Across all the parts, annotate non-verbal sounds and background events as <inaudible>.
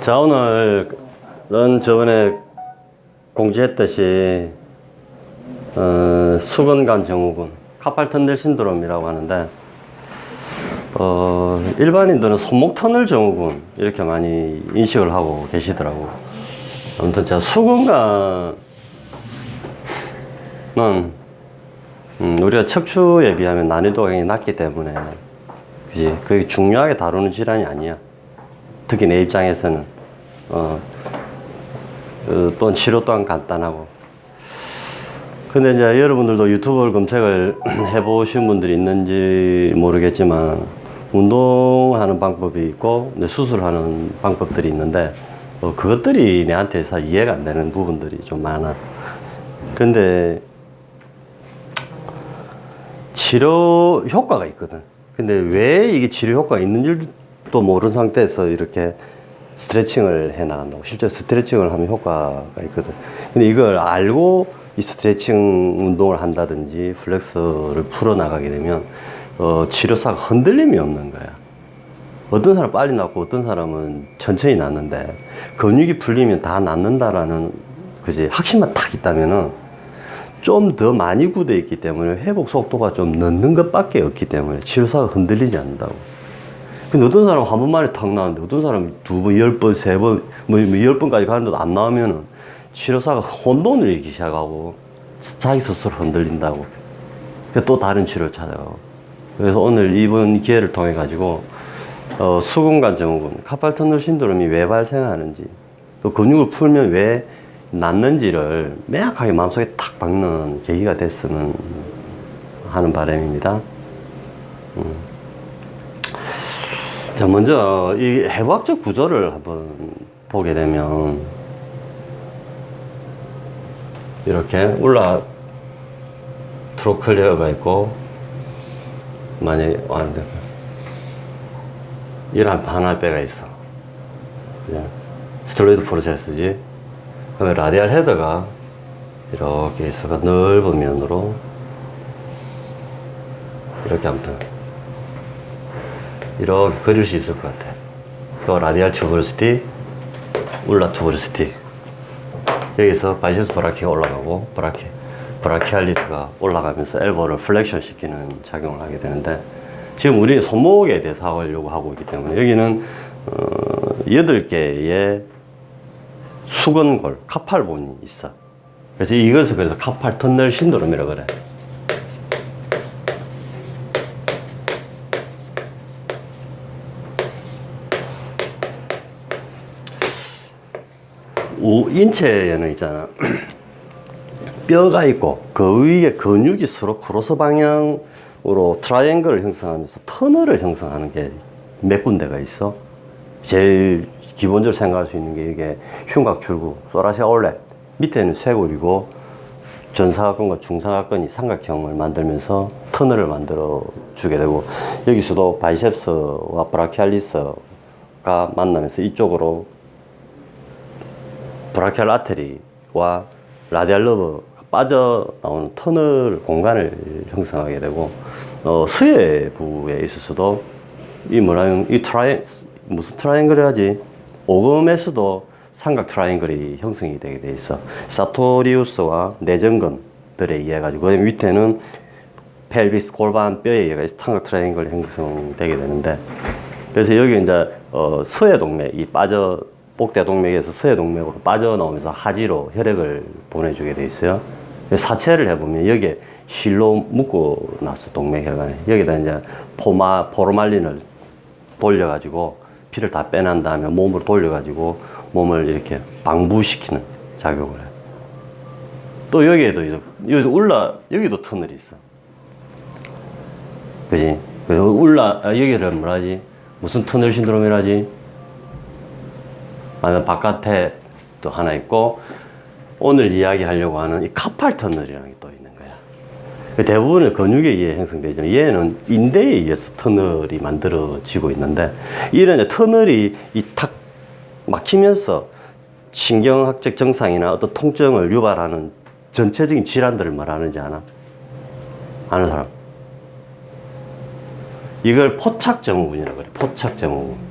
자 오늘은 저번에 공지했듯이 어, 수건관 증후군 카팔 터널 신드롬이라고 하는데 어, 일반인들은 손목 터널 증후군 이렇게 많이 인식을 하고 계시더라고. 아무튼 제가 수건관은 음, 우리가 척추에 비하면 난이도가 굉장히 낮기 때문에 그지 그게 중요하게 다루는 질환이 아니야. 특히 내 입장에서는 어, 어, 또한 치료 또한 간단하고 근데 이제 여러분들도 유튜브를 검색을 <clears throat> 해보신 분들이 있는지 모르겠지만 운동하는 방법이 있고 수술하는 방법들이 있는데 어, 그것들이 내한테 잘 이해가 안 되는 부분들이 좀 많아. 근데 치료 효과가 있거든. 근데 왜 이게 치료 효과가 있는지 도 모르는 상태에서 이렇게 스트레칭을 해 나간다고. 실제 스트레칭을 하면 효과가 있거든. 근데 이걸 알고 이 스트레칭 운동을 한다든지 플렉스를 풀어 나가게 되면 어, 치료사가 흔들림이 없는 거야. 어떤 사람 빨리 낫고 어떤 사람은 천천히 낫는데 근육이 풀리면 다 낫는다라는 그지 확신만 딱 있다면은 좀 더 많이 굳어 있기 때문에 회복 속도가 좀 늦는 것밖에 없기 때문에 치료사가 흔들리지 않는다고. 근데 어떤 사람은 한 번만에 탁 나왔는데 어떤 사람은 두 번, 열 번, 세 번, 뭐, 열 번까지 가는데도 안 나오면은 치료사가 혼돈을 일기 시작하고 자기 스스로 흔들린다고. 또 다른 치료를 찾아가고. 그래서 오늘 이번 기회를 통해 가지고 어, 수근관 증후군, 카팔 터널 신드롬이 왜 발생하는지, 또 근육을 풀면 왜 낫는지를 명확하게 마음속에 탁 박는 계기가 됐으면 하는 바람입니다. 음. 자, 먼저 이 해부학적 구조를 한번 보게 되면 이렇게 올라 트로클리어가 있고 만약에 왔는데 이런 반알배가 있어. 그냥 스트로이드 프로세스지. 그다음에 라디알 헤더가 이렇게 있어가 넓은 면으로 이렇게 아무튼 이렇게 그릴 수 있을 것 같아. 그 라디알 튜브로시티, 울라 튜브로시티. 여기서 바이세스 브라키가 올라가고 브라키, 브라키알리스가 올라가면서 엘보를 플렉션 시키는 작용을 하게 되는데 지금 우리 손목에 대해서 하려고 하고 있기 때문에 여기는 어, 8개의 수건골, 카팔본이 있어. 그래서 이것을 그래서 카팔 터널 신드롬이라고 그래. 우, 인체에는 있잖아. <clears throat> 뼈가 있고 그 위에 근육이 서로 크로스 방향으로 트라이앵글을 형성하면서 터널을 형성하는 게 몇 군데가 있어. 제일 기본적으로 생각할 수 있는 게 이게 흉곽 출구, 소라시아 올렛 밑에는 쇄골이고 전사각근과 중사각근이 삼각형을 만들면서 터널을 만들어 주게 되고 여기서도 바이셉스와 브라키알리스가 만나면서 이쪽으로 브라키알 아테리와 라디알 러브가 빠져나오는 터널 공간을 형성하게 되고 어, 수혜부에 있어서도 이 뭐라는 이 트라이 무슨 트라이앵글 해야지? 오금에서도 삼각 트라이앵글이 형성이 되게 돼 있어. 사토리우스와 내전근들에 의해 가지고 그다음에 밑에는 펠비스 골반 뼈에 의해 삼각 트라이앵글이 형성되게 되는데 그래서 여기 이제 어, 서해 동맥이 빠져 복대 동맥에서 서해 동맥으로 빠져나오면서 하지로 혈액을 보내주게 돼 있어요. 사체를 해보면 여기에 실로 묶고 났어 동맥혈관에 여기다 이제 포마 포르말린을 돌려가지고 피를 다 빼난 다음에 몸으로 돌려가지고 몸을 이렇게 방부시키는 작용을 해. 또 여기에도 여기 올라 여기도 터널이 있어. 그지? 그래서 올라 아, 여기를 뭐라지? 무슨 터널 신드롬이라지? 아니면 바깥에 또 하나 있고 오늘 이야기하려고 하는 이 카팔 터널이라는 게 또 있는 거야. 대부분은 근육에 의해 형성되지만 얘는 인대에 의해서 터널이 만들어지고 있는데 이런 터널이 이 탁 막히면서 신경학적 증상이나 어떤 통증을 유발하는 전체적인 질환들을 말하는지 아나? 아는 사람? 이걸 포착증후군이라고 그래. 포착증후군.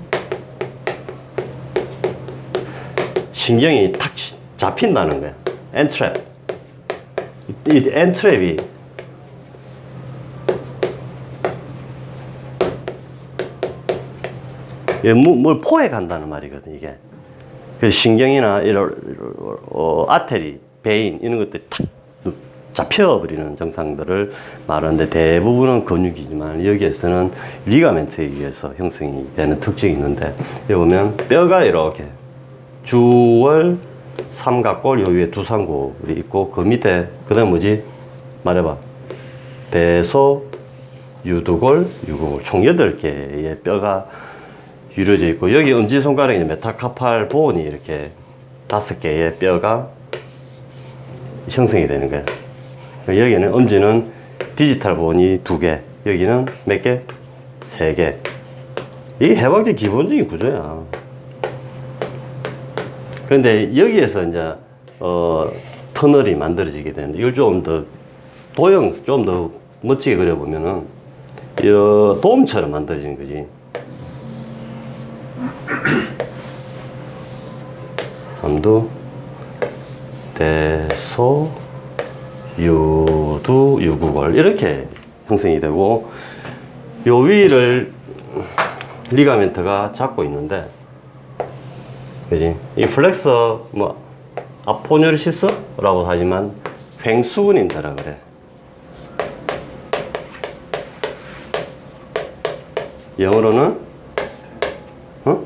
신경이 탁 잡힌다는 거야. 엔트랩. 이 엔트랩이 뭘 포획한다는 말이거든 이게. 그래서 신경이나 이런 어, 아테리, 베인 이런 것들이 탁 잡혀버리는 증상들을 말하는데 대부분은 근육이지만 여기에서는 리가멘트에 의해서 형성이 되는 특징이 있는데 여기 보면 뼈가 이렇게 주월 삼각골 요 위에 두상골이 있고 그 밑에 그다음 뭐지 말해봐 대소 유두골 유구골 총 8개의 뼈가 이루어져 있고 여기 엄지손가락에 메타카팔 본이 이렇게 다섯 개의 뼈가 형성이 되는 거예요. 여기는 엄지는 디지털 본이 두 개, 여기는 몇 개? 세 개. 이게 해방적 기본적인 구조야. 그런데 여기에서 이제 어, 터널이 만들어지게 되는데 이걸 좀 더 도형 좀 더 멋지게 그려보면은 이런 돔처럼 만들어지는 거지. <coughs> 삼두 대소 유두 유구골 이렇게 형성이 되고 요 위를 리가멘트가 잡고 있는데 그지? 이 플렉서 뭐 아포뉴리시스라고 하지만 횡수근인다라 그래. 영어로는 어?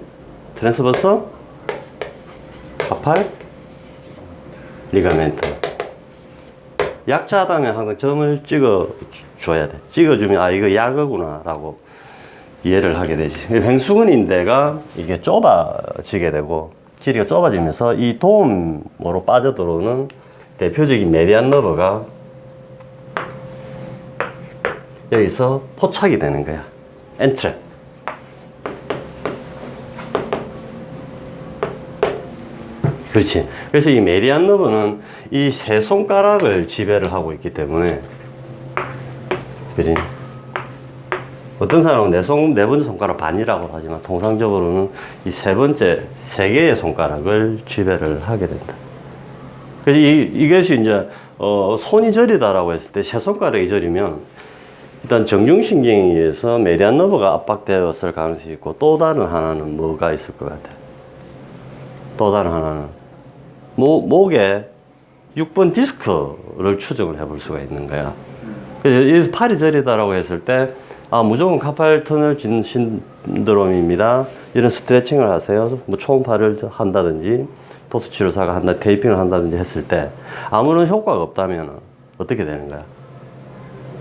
트랜스버서 카팔 리가멘트. 약자하다면 항상 점을 찍어 줘야 돼. 찍어주면 아 이거 약어구나 라고 이해를 하게 되지 횡수근 인대가 이게 좁아지게 되고 길이가 좁아지면서 이 도움으로 빠져들어오는 대표적인 메디안 너버가 여기서 포착이 되는 거야 엔트랩 그렇지. 그래서 이 메디안 너브는 이 세 손가락을 지배를 하고 있기 때문에, 그지? 어떤 사람은 네, 손, 네 번째 손가락 반이라고 하지만 통상적으로는 이 세 번째 세 개의 손가락을 지배를 하게 된다. 그래서 이, 이것이 이제 어, 손이 저리다라고 했을 때 세 손가락이 저리면 일단 정중신경에 의해서 메디안 너브가 압박되었을 가능성이 있고 또 다른 하나는 뭐가 있을 것 같아? 또 다른 하나는 목, 목에 6번 디스크를 추정을 해볼 수가 있는 거야. 그래서 팔이 저리다라고 했을 때, 아, 무조건 카팔 터널 진 신드롬입니다. 이런 스트레칭을 하세요. 뭐 초음파를 한다든지, 도수 치료사가 한다, 테이핑을 한다든지 했을 때, 아무런 효과가 없다면 어떻게 되는 거야?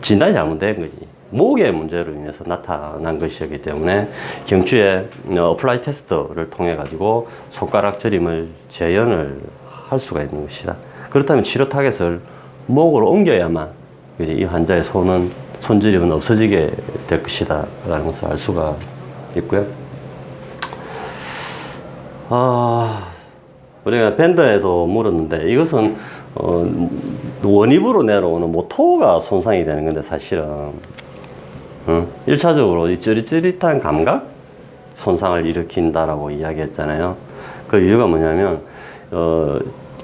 진단이 잘못된 거지. 목의 문제로 인해서 나타난 것이기 때문에 경추에 어플라이 테스트를 통해 가지고 손가락 저림을 재현을 할 수가 있는 것이다. 그렇다면 치료 타겟을 목으로 옮겨야만 이 환자의 손은 손저림은 없어지게 될 것이다라는 것을 알 수가 있고요. 아, 우리가 밴더에도 물었는데 이것은 어, 원입으로 내려오는 모토가 손상이 되는 건데 사실은 응? 1차적으로 이 찌릿찌릿한 감각 손상을 일으킨다라고 이야기했잖아요. 그 이유가 뭐냐면 어,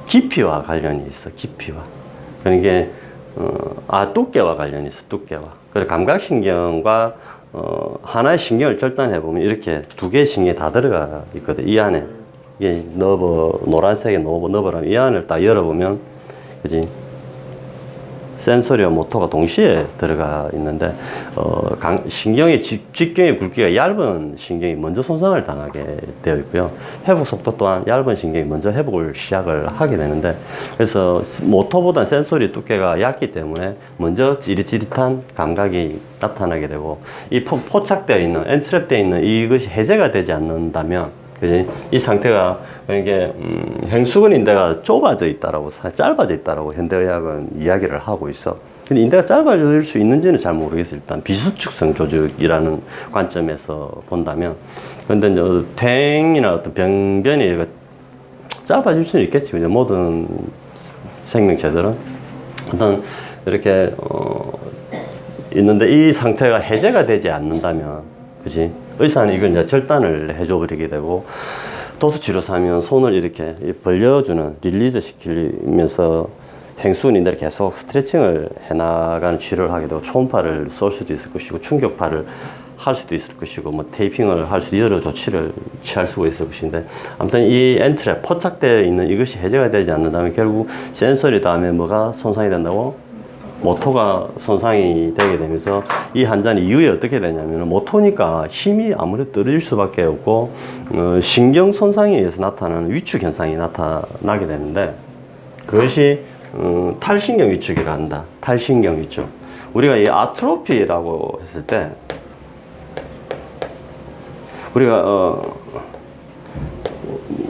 깊이와 관련이 있어. 깊이와. 그러니까 어, 아 두께와 관련이 있어. 두께와. 그래 감각신경과 어, 하나의 신경을 절단해 보면 이렇게 두 개의 신경이 다 들어가 있거든. 이 안에 이게 너버 노란색의 너버 너버라면 이 안을 딱 열어보면 그지 센서리와 모터가 동시에 들어가 있는데 어, 강, 신경의 직, 직경의 굵기가 얇은 신경이 먼저 손상을 당하게 되어 있고요. 회복 속도 또한 얇은 신경이 먼저 회복을 시작을 하게 되는데 그래서 모터보다 센서리 두께가 얇기 때문에 먼저 찌릿찌릿한 감각이 나타나게 되고 이 포, 포착되어 있는 엔트랩되어 있는 이것이 해제가 되지 않는다면 그지? 이 상태가 이게 음, 행수근 인대가 좁아져 있다라고 사- 짧아져 있다라고 현대의학은 이야기를 하고 있어. 근데 인대가 짧아질 수 있는지는 잘 모르겠어. 일단 비수축성 조직이라는 관점에서 본다면, 그런데 이제 탱이나 어떤 병변이 짧아질 수는 있겠지. 그죠? 모든 생명체들은 어떤 이렇게 어, 있는데 이 상태가 해제가 되지 않는다면, 그지? 의사는 이걸 이제 절단을 해줘 버리게 되고, 도수 치료사 하면 손을 이렇게 벌려주는 릴리즈 시키면서 횡수근인들 계속 스트레칭을 해나가는 치료를 하게 되고 초음파를 쏠 수도 있을 것이고 충격파를 할 수도 있을 것이고 뭐 테이핑을 할수 여러 조치를 취할 수가 있을 것인데 아무튼 이 엔트랩 포착되어 있는 이것이 해제가 되지 않는다면 결국 센서리 다음에 뭐가 손상이 된다고 모터가 손상이 되게 되면서 이 환자는 이후에 어떻게 되냐면 모터니까 힘이 아무래도 떨어질 수밖에 없고 어, 신경 손상에 의해서 나타나는 위축 현상이 나타나게 되는데 그것이 어, 탈신경 위축이라 한다. 탈신경 위축. 우리가 이 아트로피라고 했을 때 우리가 어,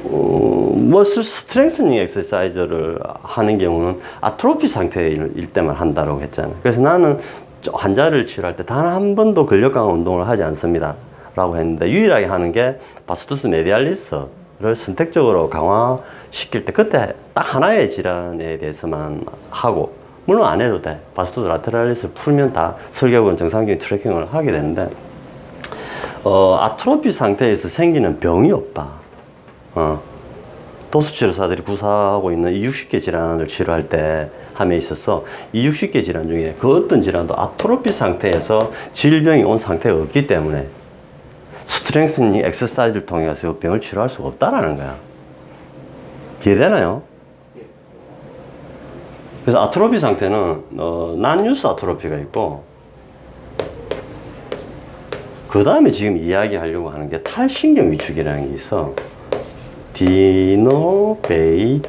어, 머슬 스트렝스닝 엑서사이즈를 하는 경우는 아트로피 상태일 때만 한다고 했잖아요. 그래서 나는 저 환자를 치료할 때 단 한 번도 근력 강화 운동을 하지 않습니다. 라고 했는데 유일하게 하는 게 바스투스 메디알리스를 선택적으로 강화시킬 때 그때 딱 하나의 질환에 대해서만 하고 물론 안 해도 돼. 바스투스 라테랄리스를 풀면 다 설계적으로 정상적인 트래킹을 하게 되는데 어, 아트로피 상태에서 생기는 병이 없다. 어, 도수치료사들이 구사하고 있는 이 60개 질환을 치료할 때 함에 있어서 이 60개 질환 중에 그 어떤 질환도 아트로피 상태에서 질병이 온 상태가 없기 때문에 스트렝스닝 엑서사이즈를 통해서 이 병을 치료할 수가 없다라는 거야. 이해되나요? 그래서 아트로피 상태는 어, 난유스 아트로피가 있고 그 다음에 지금 이야기하려고 하는 게 탈신경 위축이라는 게 있어. 디노베이티드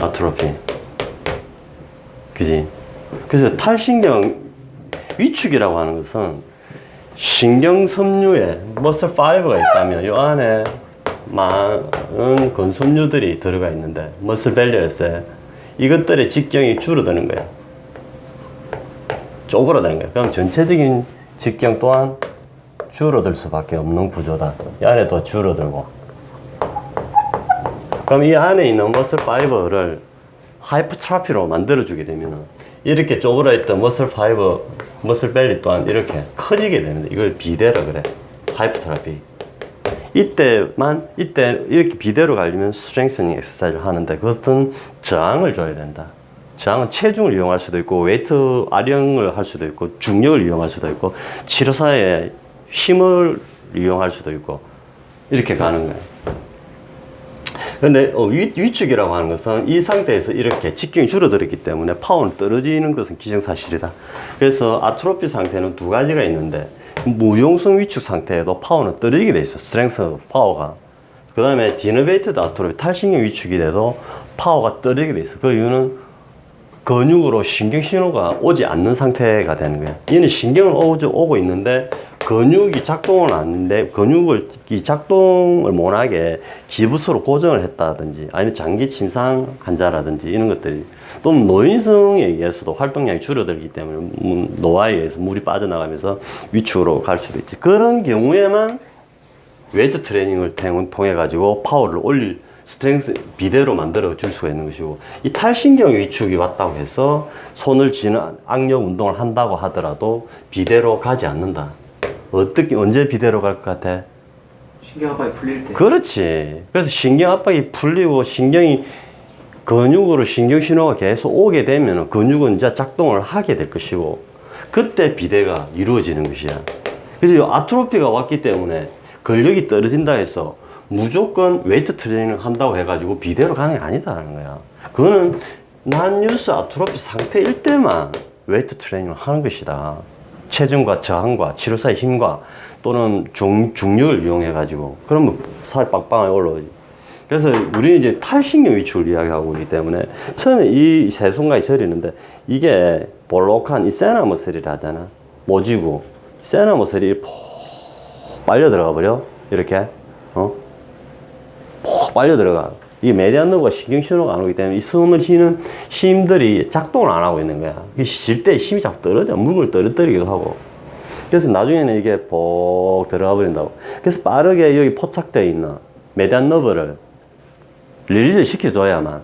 아트로피. 그지? 그래서 탈신경 위축이라고 하는 것은 신경섬유에 머슬 파이버가 있다면 이 안에 많은 건섬유들이 들어가 있는데 머슬 밸리에서 이것들의 직경이 줄어드는 거야. 쪼그라드는 거야. 그럼 전체적인 직경 또한 줄어들 수밖에 없는 구조다. 이 안에 더 줄어들고. 그럼 이 안에 있는 머슬 파이버를 하이퍼트라피로 만들어주게 되면 이렇게 쪼그라 있던 머슬 파이버, 머슬 벨리 또한 이렇게 커지게 되는데 이걸 비대라 그래. 하이퍼트라피. 이때만, 이때 이렇게 비대로 가려면 스트렝스닝 엑서사이즈를 하는데 그것은 저항을 줘야 된다. 저항은 체중을 이용할 수도 있고 웨이트 아령을 할 수도 있고 중력을 이용할 수도 있고 치료사의 힘을 이용할 수도 있고 이렇게 가는 거예요. 근데 어, 위, 위축이라고 하는 것은 이 상태에서 이렇게 직경이 줄어들었기 때문에 파워는 떨어지는 것은 기정사실이다. 그래서 아트로피 상태는 두 가지가 있는데 무용성 위축 상태에도 파워는 떨어지게 돼 있어. 스트렝스 파워가. 그 다음에 디너베이트드 아트로피 탈신경 위축이 돼도 파워가 떨어지게 돼 있어. 그 이유는 근육으로 신경 신호가 오지 않는 상태가 되는 거야. 얘는 신경을 오고 있는데 근육이 작동을 안 하는데 근육을 이 작동을 못하게 기부스로 고정을 했다든지 아니면 장기 침상 환자라든지 이런 것들이 또 노인성에 의해서도 활동량이 줄어들기 때문에 음, 노화에 의해서 물이 빠져나가면서 위축으로 갈 수도 있지. 그런 경우에만 웨이트 트레이닝을 통해 가지고 파워를 올릴 스트렝스 비대로 만들어 줄 수가 있는 것이고 이 탈신경 위축이 왔다고 해서 손을 쥐는 악력 운동을 한다고 하더라도 비대로 가지 않는다. 어떻게 언제 비대로 갈 것 같아? 신경 압박이 풀릴 때 그렇지. 그래서 신경 압박이 풀리고 신경이 근육으로 신경 신호가 계속 오게 되면 근육은 이제 작동을 하게 될 것이고 그때 비대가 이루어지는 것이야. 그래서 이 아트로피가 왔기 때문에 근력이 떨어진다 해서 무조건 웨이트 트레이닝을 한다고 해가지고 비대로 가는 게 아니다라는 거야. 그거는 난뉴스 아트로피 상태일 때만 웨이트 트레이닝을 하는 것이다. 체중과 저항과 치료사의 힘과 또는 중, 중력을 이용해 가지고 그러면 살이 빵빵하게 올라오지. 그래서 우리는 이제 탈신경 위축을 이야기하고 있기 때문에 처음에 이 세 순간이 저리는데 이게 볼록한 이 세나 머슬이라 하잖아. 모지고 세나 머슬이 푹 빨려 들어가 버려. 이렇게. 어? 푹 빨려 들어가. 이 메디안 너브가 신경 신호가 안 오기 때문에 이 숨을 쉬는 힘들이 작동을 안 하고 있는 거야. 쉴 때 힘이 자꾸 떨어져. 물을 떨어뜨리기도 하고. 그래서 나중에는 이게 복 들어가 버린다고. 그래서 빠르게 여기 포착되어 있는 메디안 너브를 릴리즈 시켜줘야만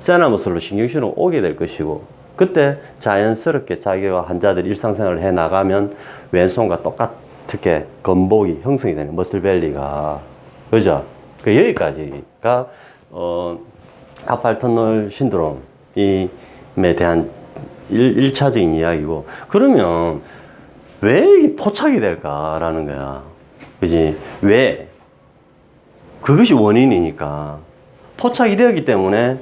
세나무슬로 신경신호 오게 될 것이고 그때 자연스럽게 자기가 환자들이 일상생활을 해 나가면 왼손과 똑같 특히 건복이 형성이 되는 머슬벨리가 그죠? 그 여기까지가 어 카팔 터널 신드롬에 대한 일, 1차적인 이야기고 그러면 왜 포착이 될까라는 거야. 그지? 왜? 그것이 원인이니까. 포착이 되었기 때문에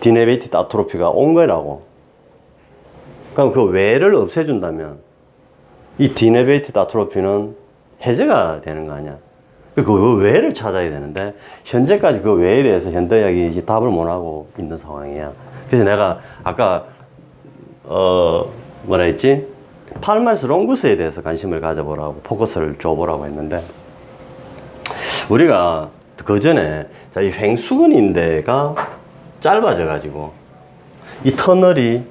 디네베이티드 아트로피가 온 거라고. 그럼 그 왜를 없애준다면 이 디네베이티드 아트로피는 해제가 되는 거 아니야. 그 왜를 찾아야 되는데 현재까지 그 왜에 대해서 현대의학이 답을 못 하고 있는 상황이야. 그래서 내가 아까 어 뭐라 했지? 팔마스 롱구스에 대해서 관심을 가져보라고 포커스를 줘보라고 했는데 우리가 그 전에 자, 이 횡수근인대가 짧아져 가지고 이 터널이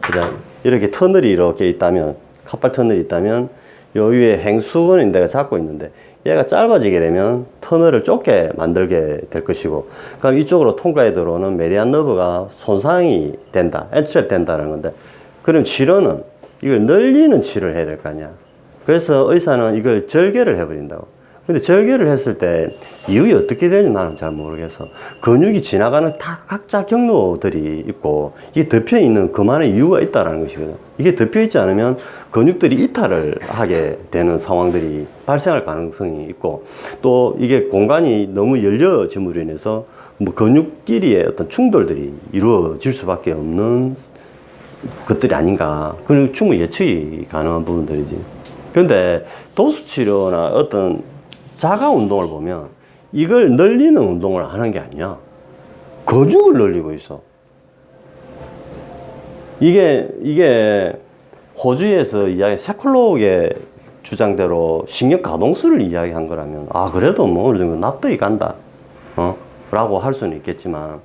그냥 이렇게 터널이 이렇게 있다면 카팔 터널이 있다면 요 위에 횡수근인대가 잡고 있는데 얘가 짧아지게 되면 터널을 좁게 만들게 될 것이고 그럼 이쪽으로 통과에 들어오는 메디안 너브가 손상이 된다 엔트랩 된다는 건데 그럼 치료는 이걸 늘리는 치료를 해야 될 거 아니야. 그래서 의사는 이걸 절개를 해버린다고 근데 절개를 했을 때 이후에 어떻게 되는지 나는 잘 모르겠어. 근육이 지나가는 다 각자 경로들이 있고 이게 덮여 있는 그만의 이유가 있다라는 것이거든. 이게 덮여 있지 않으면 근육들이 이탈을 하게 되는 상황들이 발생할 가능성이 있고 또 이게 공간이 너무 열려짐으로 인해서 뭐 근육끼리의 어떤 충돌들이 이루어질 수밖에 없는 것들이 아닌가. 그리고 충분히 예측이 가능한 부분들이지. 근데 도수 치료나 어떤 자가 운동을 보면 이걸 늘리는 운동을 하는 게 아니야. 근육을 늘리고 있어. 이게, 이게 호주에서 이야기, 세클록의 주장대로 신경 가동수를 이야기한 거라면, 아, 그래도 뭐 어느 정도 납득이 간다. 어? 라고 할 수는 있겠지만,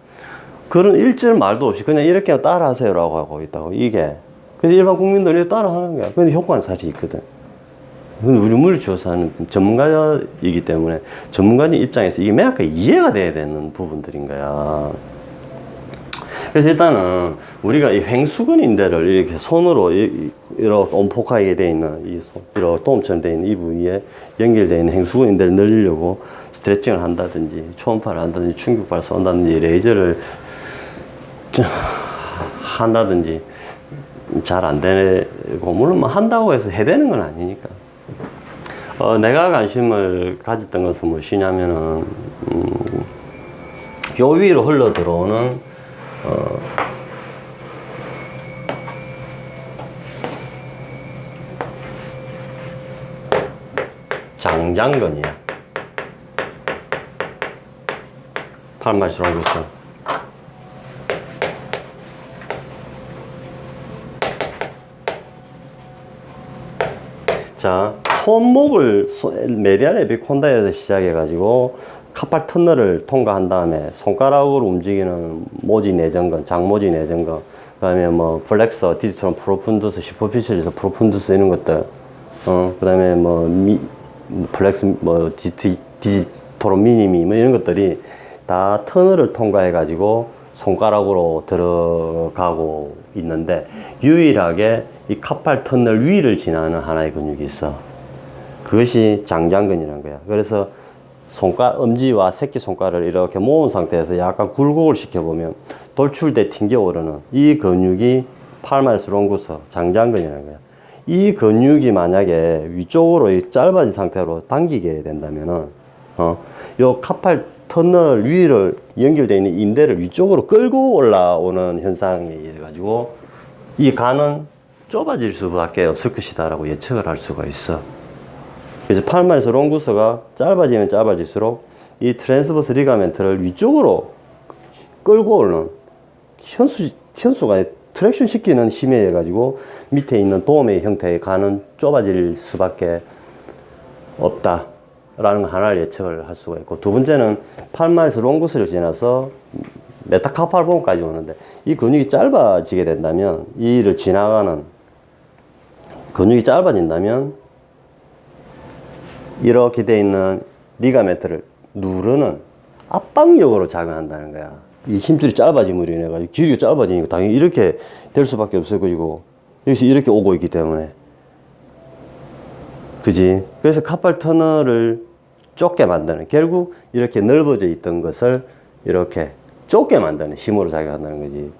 그런 일절 말도 없이 그냥 이렇게 따라 하세요라고 하고 있다고, 이게. 그래서 일반 국민들이 따라 하는 거야. 근데 효과는 사실 있거든. 근데 우리 물리조사는 전문가이기 때문에 전문가님 입장에서 이게 매약하게 이해가 돼야 되는 부분들인 거야. 그래서 일단은 우리가 이 횡수근 인대를 이렇게 손으로 이- 이렇게 온폭하게 돼 있는 이 손, 이렇게 돔처럼 돼 있는 이 부위에 연결되어 있는 횡수근 인대를 늘리려고 스트레칭을 한다든지 초음파를 한다든지 충격파를 쏜다든지 레이저를 한다든지 잘 안 되고 물론 뭐 한다고 해서 해되는 건 아니니까 어, 내가 관심을 가졌던 것은 무엇이냐면은 음, 요 위로 흘러 들어오는 어, 장장근이야. 팔말시로 것은 자, 손목을 소- 메디안 에비콘다에서 시작해가지고 카팔 터널을 통과한 다음에 손가락으로 움직이는 모지 내전근, 장모지 내전근, 그다음에 뭐 플렉서, 디지털 프로푼두스, 시포피셜에서 프로푼두스 이런 것들, 어, 그다음에 뭐 미, 플렉스, 뭐 디지, 디지토로 미니미 뭐 이런 것들이 다 터널을 통과해가지고 손가락으로 들어가고 있는데 유일하게 이 카팔 터널 위를 지나는 하나의 근육이 있어. 그것이 장장근이라는 거야. 그래서 손가 엄지와 새끼 손가락을 이렇게 모은 상태에서 약간 굴곡을 시켜보면 돌출돼 튕겨 오르는 이 근육이 팔마스 롱구서 장장근이라는 거야. 이 근육이 만약에 위쪽으로 이 짧아진 상태로 당기게 된다면은 어, 요 카팔 터널 위를 연결되어 있는 인대를 위쪽으로 끌고 올라오는 현상이 돼가지고 이 간은 좁아질 수밖에 없을 것이다라고 예측을 할 수가 있어. 그래서 팔마에서 롱구스가 짧아지면 짧아질수록 이 트랜스버스 리가멘트를 위쪽으로 끌고 오는 현수, 현수가 트랙션 시키는 힘에 의해 가지고 밑에 있는 도움의 형태의 간은 좁아질 수밖에 없다 라는 거 하나를 예측을 할 수가 있고 두 번째는 팔마에서 롱구스를 지나서 메타카팔본까지 오는데 이 근육이 짧아지게 된다면 이를 지나가는 근육이 짧아진다면 이렇게 돼 있는 리가멘트를 누르는 압박력으로 작용한다는 거야. 이 힘줄이 짧아짐으로 인해 가지고 길이가 짧아지니까 당연히 이렇게 될 수밖에 없을 것이고 여기서 이렇게 오고 있기 때문에 그지? 그래서 카팔 터널을 좁게 만드는 결국 이렇게 넓어져 있던 것을 이렇게 좁게 만드는 힘으로 작용한다는 거지.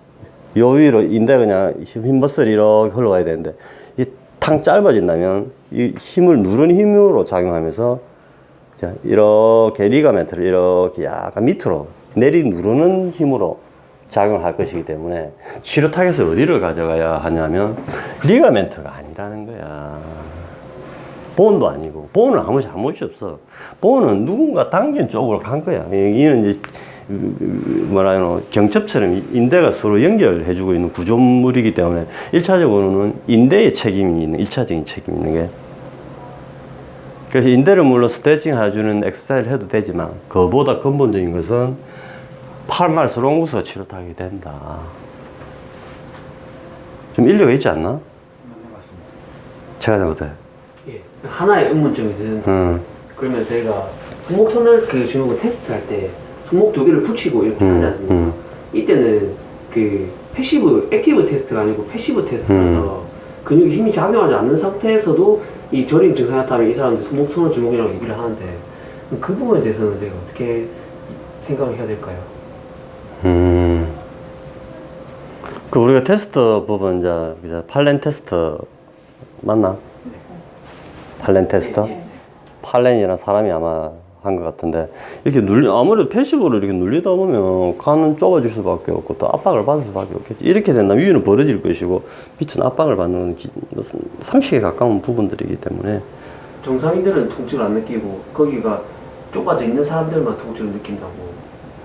요 위로 인대 그냥 힘 머슬이 이렇게 흘러가야 되는데 이 탕 짧아진다면 이 힘을 누르는 힘으로 작용하면서 자, 이렇게 리가멘트를 이렇게 약간 밑으로 내리 누르는 힘으로 작용을 할 것이기 때문에 치료 타겟을 어디를 가져가야 하냐면 리가멘트가 아니라는 거야. 본도 아니고 본은 아무 잘못이 없어. 본은 누군가 당긴 쪽으로 간 거야. 이는 이제 뭐라 해노 경첩처럼 인대가 서로 연결해 주고 있는 구조물이기 때문에 일차적으로는 인대의 책임이 있는 일차적인 책임이 있는 게 그래서 인대를 물론 스트레칭 해주는 엑서사이즈를 해도 되지만 그보다 근본적인 것은 팔말 스롱구스가 치료하게 된다. 좀 일리가 있지 않나? 제가 잘못해. 예. 하나의 의문점이 드는 응. 그러면 저희가 손목 터널 그 증후군 테스트 할때 손목 두 개를 붙이고 이렇게 음, 하지 않습니까? 음. 이때는 그 패시브 액티브 테스트가 아니고 패시브 테스트라서 근육이 힘이 작용하지 않는 상태에서도 이 저림 증상 나타나면 이 사람들 손목 터널 증후군이라고 얘기를 하는데 그 부분에 대해서는 저희가 어떻게 생각을 해야 될까요? 음. 그 우리가 테스트 부분 이제 이제 팔렌 테스트 맞나? 팔렌 테스트? 예, 예. 팔렌이라는 사람이 아마 한 것 같은데 이렇게 눌리 아무래도 패시브로 이렇게 눌리다 보면 간은 좁아질 수밖에 없고 또 압박을 받을 수밖에 없겠지. 이렇게 된다면 위는 벌어질 것이고 밑은 압박을 받는 건 기- 무슨 상식에 가까운 부분들이기 때문에. 정상인들은 통증을 안 느끼고 거기가 좁아져 있는 사람들만 통증을 느낀다고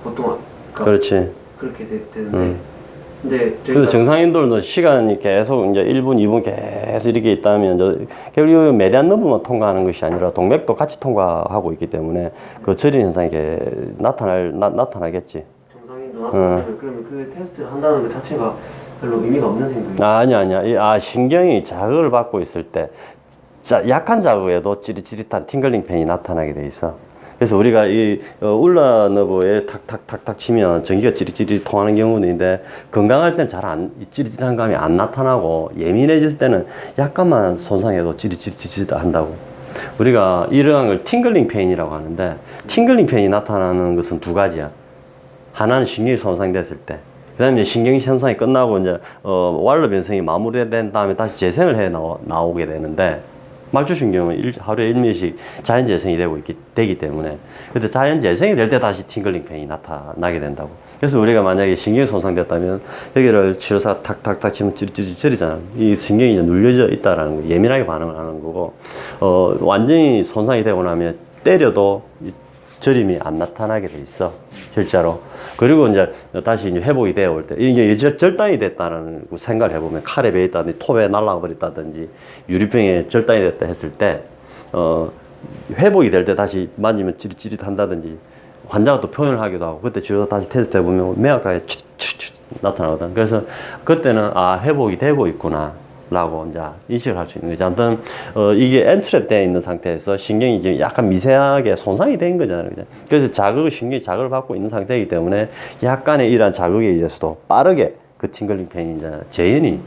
보통 그러니까 그렇지. 그렇게 되, 되는데 음. 근데 그래서 정상인들도 시간이 계속 이제 1분, 2분 계속 이렇게 있다면 이제 결국 메디안 너브만 통과하는 것이 아니라 동맥도 같이 통과하고 있기 때문에 그 저린 현상이 이게 나타날 나, 나타나겠지. 정상인도 나타나면 그러면 그 테스트를 한다는 것 자체가 별로 의미가 없는 행동이에요. 아, 아니 아니야. 이- 아 신경이 자극을 받고 있을 때 자, 약한 자극에도 찌릿찌릿한 팅글링 펜이 나타나게 돼 있어. 그래서 우리가 이 어, 울라 너브에 탁탁탁탁 치면 전기가 찌릿찌릿 통하는 경우도 있는데 건강할 때는 잘 안 찌릿찌릿한 감이 안 나타나고 예민해질 때는 약간만 손상해도 찌릿찌릿찌릿 한다고. 우리가 이러한 걸 팅글링 페인이라고 하는데 팅글링 페인이 나타나는 것은 두 가지야. 하나는 신경이 손상됐을 때. 그 다음에 신경이 손상이 끝나고 이제, 어, 완로 변성이 마무리된 다음에 다시 재생을 해 나오, 나오게 되는데, 말주신경은 일, 하루에 1미씩 자연 재생이 되고 있기, 되기 때문에, 근데 자연 재생이 될 때 다시 팅글링 펜이 나타나게 된다고. 그래서 우리가 만약에 신경이 손상됐다면, 여기를 치료사 탁탁탁 치면 찌릿찌릿찌릿잖아. 이 신경이 이제 눌려져 있다라는 거, 예민하게 반응을 하는 거고, 어, 완전히 손상이 되고 나면 때려도 이 저림이 안 나타나게 돼 있어 실제로. 그리고 이제 다시 이제 회복이 되어 올 때 이게 절, 절단이 됐다는 그 생각을 해보면 칼에 베 있다든지 톱에 날라버렸다든지 유리병에 절단이 됐다 했을 때 어, 회복이 될 때 다시 만지면 찌릿찌릿 한다든지 환자가 또 표현을 하기도 하고 그때 치료사 다시 테스트 해보면 츳츳츳 나타나거든. 그래서 그때는 아 회복이 되고 있구나 라고 이제 인식을 할 수 있는 거죠. 아무튼 어, 이게 엔트랩 되어 있는 상태에서 신경이 지금 약간 미세하게 손상이 된 거잖아요. 그죠? 그래서 자극을 신경이 자극을 받고 있는 상태이기 때문에 약간의 이러한 자극에 의해서도 빠르게 그 팅글링 펜이 이제 재현이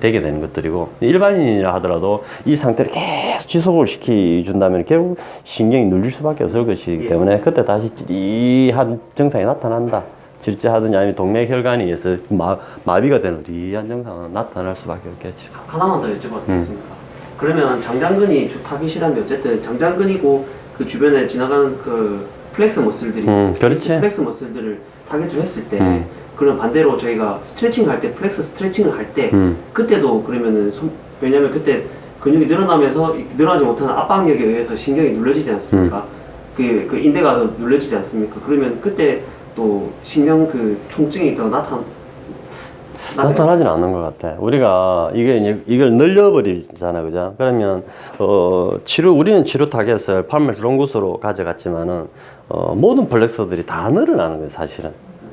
되게 되는 것들이고 일반인이라 하더라도 이 상태를 계속 지속을 시켜준다면 결국 신경이 눌릴 수밖에 없을 것이기 예. 때문에 그때 다시 찌릿한 증상이 나타난다. 질주하든지 아니면 동맥혈관이 의해서 마, 마비가 되는 리한 증상은 나타날 수밖에 없겠죠. 하나만 더 여쭤봐도 되겠습니까? 그러면 장장근이 주 타깃이라면 어쨌든 장장근이고 그 주변에 지나가는 그 플렉스 머슬들이 음, 그렇지. 플렉스 머슬들을 타깃으로 했을 때 음. 그럼 반대로 저희가 스트레칭 할 때 플렉스 스트레칭을 할 때 음. 그때도 그러면은 손, 왜냐면 그때 근육이 늘어나면서 이 늘어나지 못하는 압박력에 의해서 신경이 눌러지지 않습니까? 음. 그, 그 인대가 눌러지지 않습니까? 그러면 그때 또 신경 그 통증이 더 나타 나타나지는 않는 것 같아. 우리가 이게 이걸 늘려버리잖아, 그죠? 그러면 어 치료 우리는 치료 타겟을 팔멜스 롱구스로 가져갔지만은 어 모든 플렉서들이 다 늘어나는 거예요, 사실은.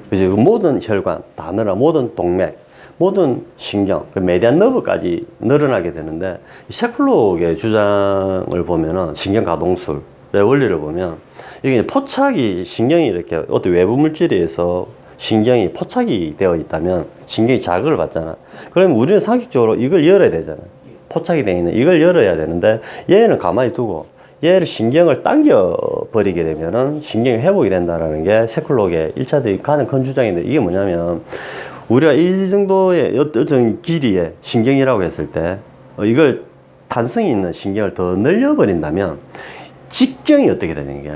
그지? 모든 혈관 다 늘어, 모든 동맥, 모든 신경, 그 메디안 너브까지 늘어나게 되는데 이 셰클록의 주장을 보면은 신경 가동술의 원리를 보면 이게 포착이 신경이 이렇게 어떤 외부 물질에 의해서 신경이 포착이 되어 있다면 신경이 자극을 받잖아. 그러면 우리는 상식적으로 이걸 열어야 되잖아. 포착이 되어 있는 이걸 열어야 되는데 얘는 가만히 두고 얘를 신경을 당겨 버리게 되면은 신경이 회복이 된다라는 게 세클록의 일차적인 가장 큰 주장인데 이게 뭐냐면 우리가 이 정도의 어떤 길이의 신경이라고 했을 때 어, 이걸 탄성이 있는 신경을 더 늘려 버린다면 직경이 어떻게 되는 게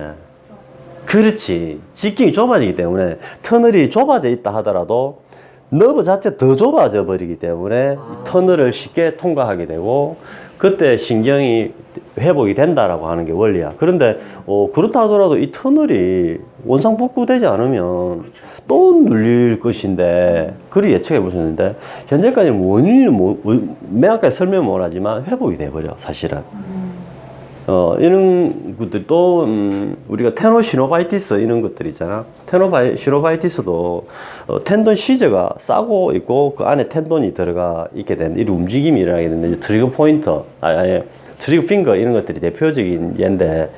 그렇지. 직경이 좁아지기 때문에 터널이 좁아져 있다 하더라도 너브 자체 더 좁아져 버리기 때문에 아. 터널을 쉽게 통과하게 되고 그때 신경이 회복이 된다라고 하는 게 원리야. 그런데 어, 그렇다 하더라도 이 터널이 원상 복구되지 않으면 또 눌릴 것인데 그리 예측해 보셨는데 현재까지 원인은 뭐, 원- 명확하게 설명 못 하지만 회복이 돼 버려 사실은. 어, 이런 것들 또, 음, 우리가 테노시노바이티스 이런 것들 있잖아. 테노시노바이티스도 어, 텐돈 시저가 싸고 있고 그 안에 텐돈이 들어가 있게 되는 이 움직임이 일어나게 되는데 트리거 포인터, 아, 아니, 트리거 핑거 이런 것들이 대표적인 얘인데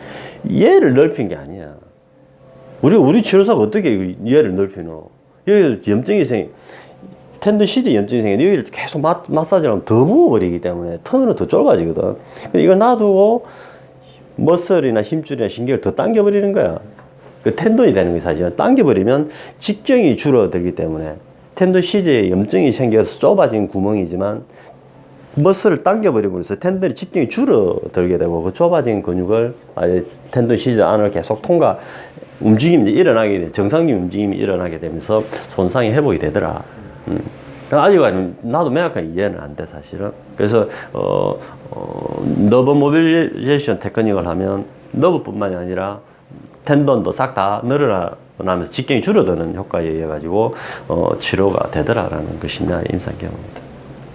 얘를 넓힌 게 아니야. 우리, 우리 치료사가 어떻게 얘를 넓히노? 여기 염증이 생, 텐든 시디 염증이 생겨 여기를 계속 마, 마사지를 하면 더 부어버리기 때문에 터널은 더 좁아지거든. 이걸 놔두고 머슬이나 힘줄이나 신경을 더 당겨버리는 거야. 그 텐돈이 되는 게 사실은 당겨버리면 직경이 줄어들기 때문에 텐돈 시즈에 염증이 생겨서 좁아진 구멍이지만 머슬을 당겨버리면서 텐돈이 직경이 줄어들게 되고 그 좁아진 근육을 아예 텐돈 시즈 안을 계속 통과 움직임이 일어나게 돼 정상적인 움직임이 일어나게 되면서 손상이 회복이 되더라. 음. 아직은 나도 명확하게 이해는 안 돼 사실은. 그래서 어, 어 너브 모빌리제이션 테크닉을 하면 너브뿐만이 아니라 텐던도 싹 다 늘어나면서 직경이 줄어드는 효과에 의해 가지고 어, 치료가 되더라라는 것이 나의 임상 경험입니다.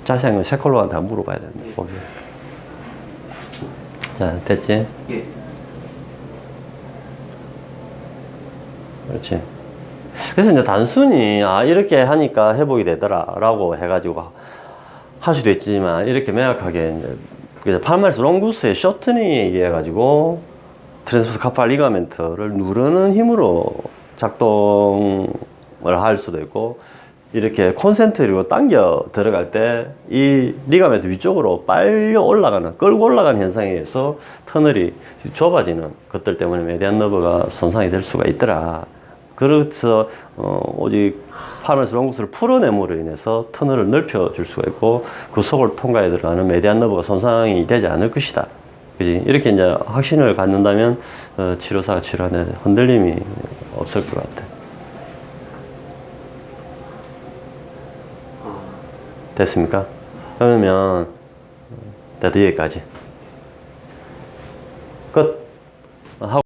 자세한 건 세컬로한테 한번 물어봐야 된다. 보기. 자 됐지? 예. 그렇지. 그래서 이제 단순히 아 이렇게 하니까 회복이 되더라라고 해가지고 할 수도 있지만 이렇게 명확하게 이제 팔마리스 롱구스의 셔트닝에 의해 가지고 트랜스버스 카팔 리가멘트를 누르는 힘으로 작동을 할 수도 있고 이렇게 콘센트리고 당겨 들어갈 때 이 리가멘트 위쪽으로 빨려 올라가는 끌고 올라가는 현상에 의해서 터널이 좁아지는 것들 때문에 메디안 너브가 손상이 될 수가 있더라. 그래서 어, 오직 파면서 롱구스를 풀어냄으로 인해서 터널을 넓혀 줄 수가 있고 그 속을 통과해 들어가는 메디안 너브가 손상이 되지 않을 것이다. 그지? 이렇게 이제 확신을 갖는다면 어, 치료사가 치료하는데 흔들림이 없을 것 같아. 아, 됐습니까? 그러면 나도 여기까지. 끝.